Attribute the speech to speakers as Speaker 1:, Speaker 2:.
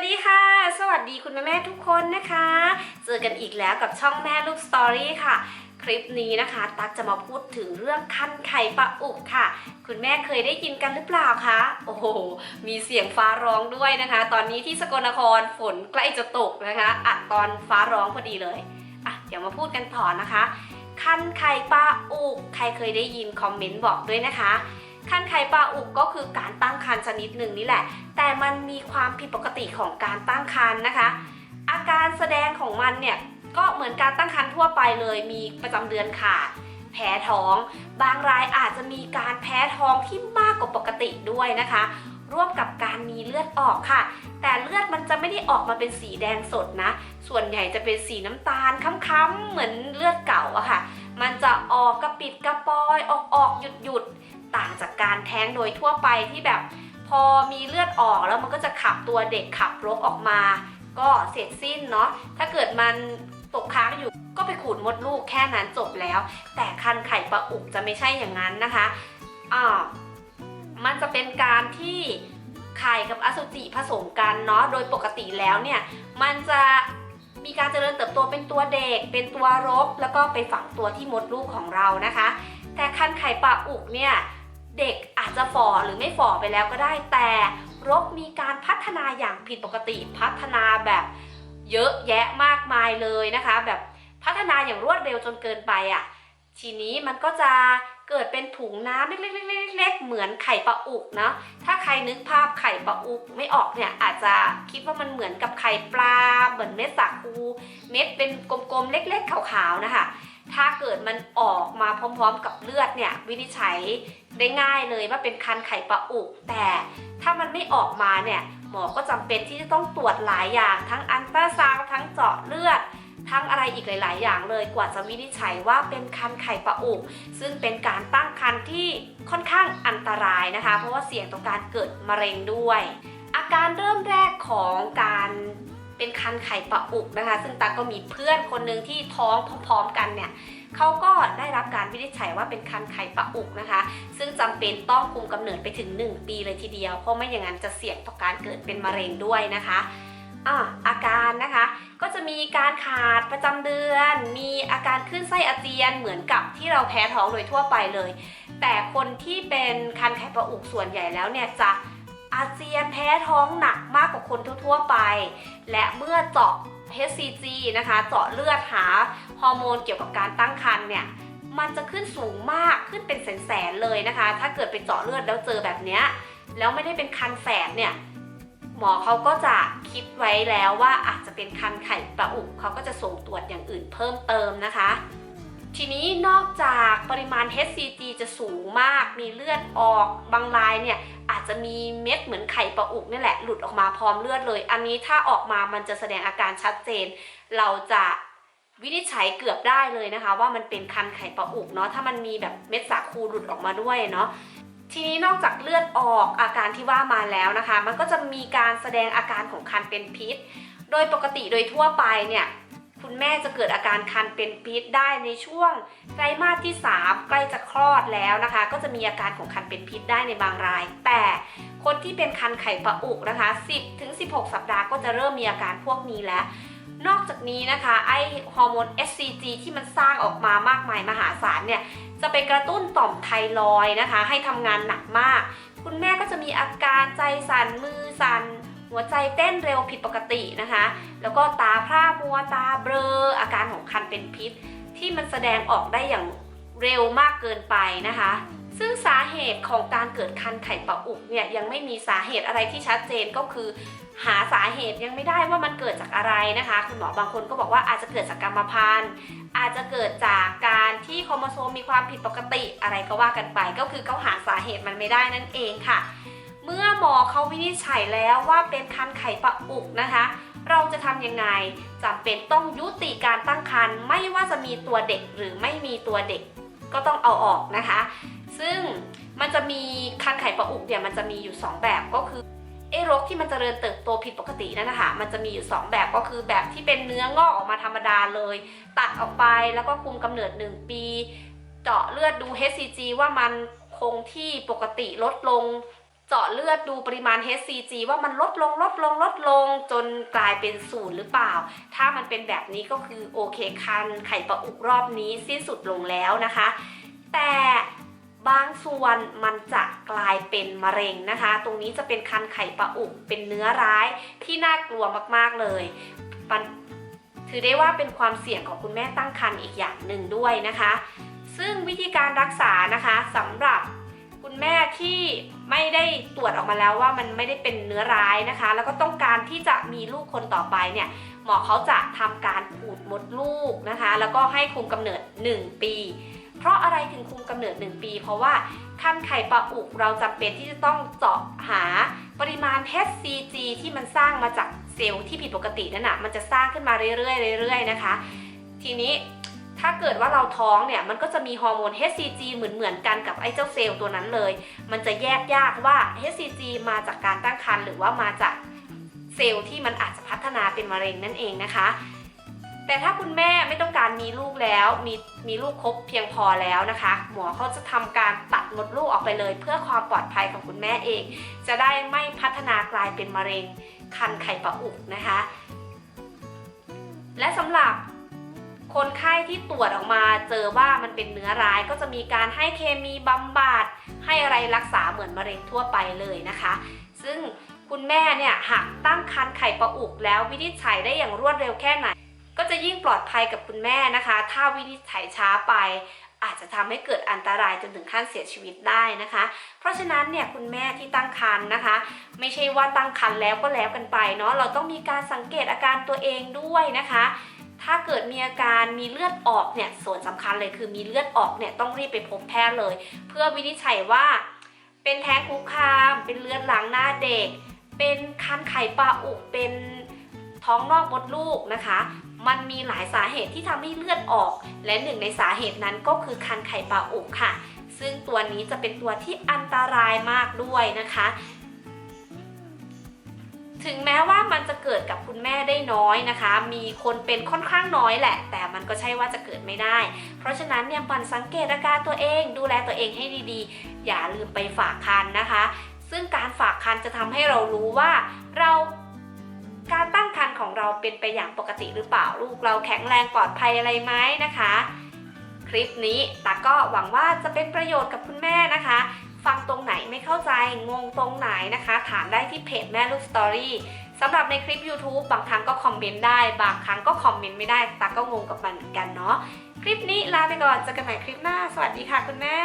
Speaker 1: วัสดีค่ะ สวัสดีคุณแม่แม่ทุกคนนะคะ เจอกันอีกแล้วกับช่องแม่ลูกสตอรี่ค่ะ คลิปนี้นะคะ ตักจะมาพูดถึงเรื่องคันไข่ปลาอุกค่ะ คุณแม่เคยได้ยินกันหรือเปล่าคะ โอ้โห มีเสียงฟ้าร้องด้วยนะคะ ตอนนี้ที่สกลนครฝนใกล้จะตกนะคะอัดตอนฟ้าร้องพอดีเลยอะเดี๋ยวมาพูดกันต่อนะคะ คันไข่ปลาอุก ใครเคยได้ยินคอมเมนต์บอกด้วยนะคะ คันไข่ปลาอุกก็คือการตั้งครรภ์ชนิดหนึ่งนี่แหละ แต่มันมีความผิดปกติของการตั้งครรภ์นะคะ อาการแสดงของมันเนี่ยก็เหมือนการตั้งครรภ์ทั่วไปเลย มีประจำเดือนขาดแพ้ท้อง บางรายอาจจะมีการแพ้ท้องที่มากกว่าปกติด้วยนะคะ ร่วมกับการมีเลือดออกค่ะ แต่เลือดมันจะไม่ได้ออกมาเป็นสีแดงสดนะ ส่วนใหญ่จะเป็นสีน้ำตาลค้ำๆเหมือนเลือดเก่าอะค่ะ มันจะออกกระปิดกระปอยออกออกหยุดหยุด ต่างจากการแท้งโดยทั่วไปที่แบบพอมีเลือดออกแล้วมันก็จะขับตัวเด็กขับรกออกมา ก็เสร็จสิ้นเนาะถ้าเกิดมันตกค้างอยู่ก็ไปขูดมดลูกแค่นั้นจบแล้ว แต่คันไข่ปลาอุกจะไม่ใช่อย่างนั้นนะคะอ่ามันจะเป็นการที่ไข่กับอสุจิผสมกันเนาะโดยปกติแล้วเนี่ยมันจะมีการเจริญเติบโตเป็นตัวเด็ก เป็นตัวรก แล้วก็ไปฝังตัวที่มดลูกของเรานะคะ แต่คันไข่ปลาอุกเนี่ย เด็กอาจจะฝ่อหรือไม่ฝ่อไปแล้วก็ได้ แต่รกมีการพัฒนาอย่างผิดปกติพัฒนาแบบเยอะแยะมากมายเลยนะคะ แบบพัฒนาอย่างรวดเร็วจนเกินไปอะ่ะทีนี้มันก็จะเกิดเป็นถุงน้ำเล็กๆๆๆๆเหมือนไข่ปลาอุกเนาะถ้าใครนึกภาพไข่ปลาอุกไม่ออกเนี่ยอาจจะคิดว่ามันเหมือนกับไข่ปลาเหมือนเม็ดสาคู เม็ดเป็นกลมๆเล็กๆขาวๆนะคะ ถ้าเกิดมันออกมาพร้อมๆ กับเลือดเนี่ยวินิจฉัยได้ง่ายเลยว่าเป็นคันไข่ปลาอุกแต่ถ้ามันไม่ออกมาเนี่ยหมอก็จำเป็นที่จะต้องตรวจหลายอย่าง ทั้งอันตราซาวทั้งเจาะเลือด ทั้งอะไรอีกหลาย ๆ อย่างเลยกว่าจะวินิจฉัยว่าเป็นคันไข่ปลาอุกซึ่งเป็นการตั้งครรภ์ที่ค่อนข้างอันตรายนะคะ เพราะว่าเสี่ยงต่อการเกิดมะเร็งด้วย อาการเริ่มแรกของการ เป็นคันไข่ปลาอุกนะคะ ซึ่งตาก็มีเพื่อนคนหนึ่งที่ท้องพร้อมๆกันเนี่ยเขาก็ได้รับการวินิจฉัยว่าเป็นคันไข่ปลาอุกนะคะ ซึ่งจำเป็นต้องคุมกำเนิดไปถึง 1 ปีเลยทีเดียว เพราะไม่อย่างนั้นจะเสี่ยงต่อการเกิดเป็นมะเร็งด้วยนะคะอ่าอาการนะคะก็จะมีการขาดประจำเดือน มีอาการขึ้นไส้อาเจียนเหมือนกับที่เราแพ้ท้องโดยทั่วไปเลย แต่คนที่เป็นคันไข่ปลาอุกส่วนใหญ่แล้วเนี่ยจะ อาเจียนแพ้ท้องหนักมากกว่าคนทั่วๆไป และเมื่อเจาะ HCG นะคะ เจาะเลือดหาฮอร์โมนเกี่ยวกับการตั้งครรภ์เนี่ยมันจะขึ้นสูงมากขึ้นเป็นแสนๆเลยนะคะ ถ้าเกิดไปเจาะเลือดแล้วเจอแบบเนี้ยแล้วไม่ได้เป็นคันแฝดเนี่ยหมอเขาก็จะคิดไว้แล้วว่าอาจจะเป็นคันไข่ปลาอุกเขาก็จะส่งตรวจอย่างอื่นเพิ่มเติมนะคะ ทีนี้นอกจากปริมาณ HCG จะสูงมาก มีเลือดออกบางรายเนี่ยอาจจะมีเม็ดเหมือนไข่ปลาอุกนี่แหละ หลุดออกมาพร้อมเลือดเลย อันนี้ถ้าออกมามันจะแสดงอาการชัดเจน เราจะวินิจฉัยเกือบได้เลยนะคะ ว่ามันเป็นคันไข่ปลาอุกเนาะถ้ามันมีแบบเม็ดสาคูหลุดออกมาด้วยเนาะทีนี้นอกจากเลือดออกอาการที่ว่ามาแล้วนะคะ มันก็จะมีการแสดงอาการของคันเป็นพิษ โดยปกติโดยทั่วไปเนี่ย คุณแม่จะเกิดอาการคันเป็นพิษได้ในช่วงไตรมาสที่ 3 ใกล้จะคลอดแล้วนะคะ ก็จะมีอาการของคันเป็นพิษได้ในบางราย แต่คนที่เป็นคันไข่ปลาอุกนะคะ 10ถึง16 สัปดาห์ก็จะเริ่มมีอาการพวกนี้แล้วนอกจากนี้นะคะ ไอฮอร์โมน SCG ที่มันสร้างออกมามากมายมหาศาลเนี่ยจะไปกระตุ้นต่อมไทรอยนะคะ ให้ทำงานหนักมาก คุณแม่ก็จะมีอาการใจสั่นมือสั่น หัวใจเต้นเร็วผิดปกตินะคะ แล้วก็ตาพร่ามัวตาเบลออาการของคันเป็นพิษ ที่มันแสดงออกได้อย่างเร็วมากเกินไปนะคะ ซึ่งสาเหตุของการเกิดคันไข่ปลาอุกเนี่ยยังไม่มีสาเหตุอะไรที่ชัดเจนก็คือ หาสาเหตุยังไม่ได้ว่ามันเกิดจากอะไรนะคะ คุณหมอบางคนก็บอกว่าอาจจะเกิดจากกรรมพันธุ์อาจจะเกิดจากการที่โครโมโซมมีความผิดปกติอะไรก็ว่ากันไป ก็คือเขาหาสาเหตุมันไม่ได้นั่นเองค่ะ เมื่อหมอเขาวินิจฉัยแล้วว่าเป็นคันไข่ปลาอุกนะคะ เราจะทำยังไงจำเป็นต้องยุติการตั้งครรภ์ไม่ว่าจะมีตัวเด็กหรือไม่มีตัวเด็ก ก็ต้องเอาออกนะคะ ซึ่งมันจะมีคันไข่ปลาอุกเนี่ยมันจะมีอยู่ 2 แบบก็คือไอ้โรคที่มันจเจริญเติบโตผิดปกตินั่นนะคะมันจะมีอยู่ 2 แบบก็คือแบบที่เป็นเนื้องอกออกมาธรรมดาเลย ตัดออกไปแล้วก็คุมกำเนิด 1 ปี เจาะเลือดดู HCG ว่ามันคงที่ปกติลดลง เจาะเลือดดูปริมาณ HCG ว่ามันลดลงลดลงลดลงจนกลายเป็นศูนย์หรือเปล่า ถ้ามันเป็นแบบนี้ก็คือโอเคคันไข่ปะอุกรอบนี้สิ้นสุดลงแล้วนะคะ แต่บางส่วนมันจะกลายเป็นมะเร็งนะคะ ตรงนี้จะเป็นคันไข่ปะอุกเป็นเนื้อร้ายที่น่ากลัวมากๆเลยมันถือได้ว่าเป็นความเสี่ยงของคุณแม่ตั้งครรภ์อีกอย่างหนึ่งด้วยนะคะ ซึ่งวิธีการรักษานะคะสำหรับคุณแม่ที่ ไม่ได้ตรวจออกมาแล้วว่ามันไม่ได้เป็นเนื้อร้ายนะคะ แล้วก็ต้องการที่จะมีลูกคนต่อไปเนี่ยหมอเขาจะทำการขูดมดลูกนะคะ แล้วก็ให้คุมกำเนิด 1 ปี เพราะอะไรถึงคุมกำเนิด 1 ปี เพราะว่าขั้นไข่ปลาอุกเราจำเป็นที่จะต้องเจาะหาปริมาณ HCG ที่มันสร้างมาจากเซลล์ที่ผิดปกตินั่นนะมันจะสร้างขึ้นมาเรื่อยๆเรื่อยๆนะคะ ทีนี้ ถ้าเกิดว่าเราท้องเนี่ยมันก็จะมีฮอร์โมน HCG เหมือนเหมือนกันกับไอ้เจ้าเซลล์ตัวนั้นเลย มันจะแยกยากว่า HCG มาจากการตั้งครรภ์หรือว่ามาจากเซลล์ที่มันอาจจะพัฒนาเป็นมะเร็งนั่นเองนะคะ แต่ถ้าคุณแม่ไม่ต้องการมีลูกแล้ว มีมีลูกครบเพียงพอแล้วนะคะ หมอเขาจะทำการตัดมดลูกออกไปเลย เพื่อความปลอดภัยของคุณแม่เอง จะได้ไม่พัฒนากลายเป็นมะเร็งคันไข่ปะอุกนะคะ และสำหรับ คนไข้ที่ตรวจออกมาเจอว่ามันเป็นเนื้อร้ายก็จะมีการให้เคมีบำบัดให้อะไรรักษาเหมือนมะเร็งทั่วไปเลยนะคะ ซึ่งคุณแม่เนี่ยหากตั้งครรภ์ไข่ปะอุกแล้ววินิจฉัยได้อย่างรวดเร็วแค่ไหน ก็จะยิ่งปลอดภัยกับคุณแม่นะคะ ถ้าวินิจฉัยช้าไป อาจจะทำให้เกิดอันตรายจนถึงขั้นเสียชีวิตได้นะคะ เพราะฉะนั้นเนี่ยคุณแม่ที่ตั้งครรภ์นะคะ ไม่ใช่ว่าตั้งครรภ์แล้วก็แล้วกันไปเนาะเราต้องมีการสังเกตอาการตัวเองด้วยนะคะ ถ้าเกิดมีอาการมีเลือดออกเนี่ยส่วนสำคัญเลยคือมีเลือดออกเนี่ยต้องรีบไปพบแพทย์เลย เพื่อวินิจฉัยว่า เป็นแท้งคุกคาม เป็นเลือดหลังหน้าเด็ก เป็นคันไข่ปลาอุกเป็นท้องนอกมดลูกนะคะ มันมีหลายสาเหตุที่ทำให้เลือดออก และหนึ่งในสาเหตุนั้นก็คือคันไข่ปลาอุกค่ะ ซึ่งตัวนี้จะเป็นตัวที่อันตรายมากด้วยนะคะ ถึงแม้ว่ามันจะเกิดกับคุณแม่ได้น้อยนะคะ มีคนเป็นค่อนข้างน้อยแหละ แต่มันก็ใช่ว่าจะเกิดไม่ได้ เพราะฉะนั้นเนี่ยมันสังเกตอาการตัวเอง ดูแลตัวเองให้ดีๆ อย่าลืมไปฝากคันนะคะ ซึ่งการฝากคันจะทำให้เรารู้ว่าเราการตั้งครรภ์ของเราเป็นไปอย่างปกติหรือเปล่าลูกเราแข็งแรงปลอดภัยอะไรไหมนะคะ คลิปนี้ตาก็หวังว่าจะเป็นประโยชน์กับคุณแม่นะคะ ไม่เข้าใจงงตรงไหนนะคะ ถามได้ที่เพจแม่ลูกสตอรี่สำหรับในคลิป YouTube บางครั้งก็คอมเมนต์ได้ บางครั้งก็คอมเมนต์ไม่ได้ตาก็งงกับมันเหมือนกันเนาะคลิปนี้ลาไปก่อนเจอกันใหม่คลิปหน้า สวัสดีค่ะคุณแม่